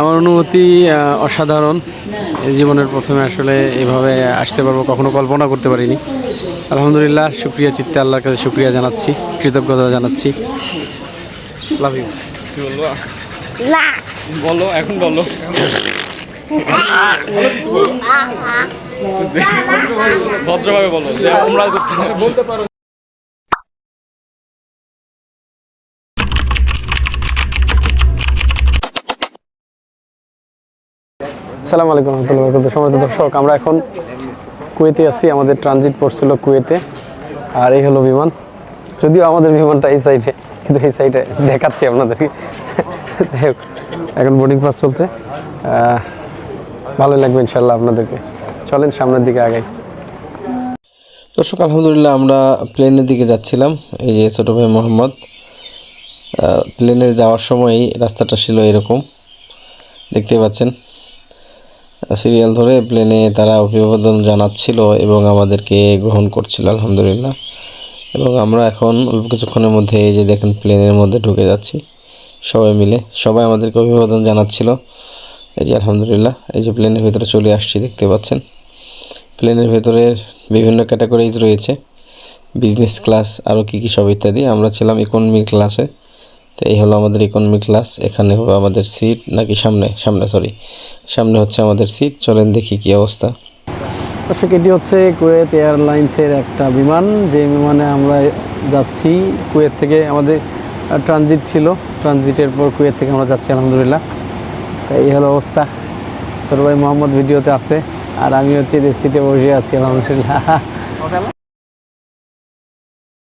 আমার অনুভূতি অসাধারণ। এই জীবনের প্রথমে আসলে এভাবে আসতে পারব কখনো কল্পনা করতে পারিনি। আলহামদুলিল্লাহ শুক্রিয়া চিত্তে আল্লাহর কাছে শুক্রিয়া জানাচ্ছি কৃতজ্ঞতা জানাচ্ছি। লাভ ইউ বলো এখন বলো। ভদ্রভাবে বলো যে আমরা বলতে পারো সালাম আলাইকুম রহমতুল্লাহ সময় দর্শক, আমরা এখন কুয়েতে আছি। আমাদের ট্রানজিট পড়ছিল কুয়েতে। আর এই হলো বিমান। যদিও আমাদের বিমানটা এই সাইডে কিন্তু এই সাইডে দেখাচ্ছি আপনাদেরকে। যাই হোক, এখন বোর্ডিং পাস চলছে। ভালোই লাগবে ইনশাল্লাহ আপনাদেরকে। চলেন সামনের দিকে আগাই। দর্শক, আলহামদুলিল্লাহ আমরা প্লেনের দিকে যাচ্ছিলাম। এই যে ছোটো ভাই মোহাম্মদ প্লেনে যাওয়ার সময় রাস্তাটা ছিল এরকম। দেখতে পাচ্ছেন। সিরিয়াল ধরে প্লেনে তারা অভিবাদন জানাচ্ছিল এবং আমাদেরকে গ্রহণ করছিল, আলহামদুলিল্লাহ। এবং আমরা এখন অল্প কিছুক্ষণের মধ্যে এই যে দেখেন প্লেনের মধ্যে ঢুকে যাচ্ছি, সবাই মিলে। সবাই আমাদেরকে অভিবাদন জানাচ্ছিল। এই যে আলহামদুলিল্লাহ, এই যে প্লেনের ভিতরে চলে আসছি, দেখতে পাচ্ছেন? প্লেনের ভেতরে বিভিন্ন ক্যাটাগরিজ রয়েছে। বিজনেস ক্লাস আরও কী কী সব ইত্যাদি। আমরা ছিলাম ইকোনমি ক্লাসে তো এই হলো আমাদের ইকোনমি ক্লাস এখানে হবে আমাদের সিট নাকি সামনে? সামনে সরি সামনে হচ্ছে আমাদের সিট চলেন দেখি কি অবস্থা। দর্শক, এটি হচ্ছে কুয়েত এয়ারলাইন্সের একটা বিমান। যে বিমানে আমরা যাচ্ছি, কুয়েত থেকে আমাদের ট্রানজিট ছিল। ট্রানজিটের পর কুয়েত থেকে আমরা যাচ্ছি, আলহামদুলিল্লাহ। তো এই হলো অবস্থা। ভাই মোহাম্মদ ভিডিওতে আছে, আর আমি হচ্ছে সিটে বসে আছি, আলহামদুলিল্লাহ।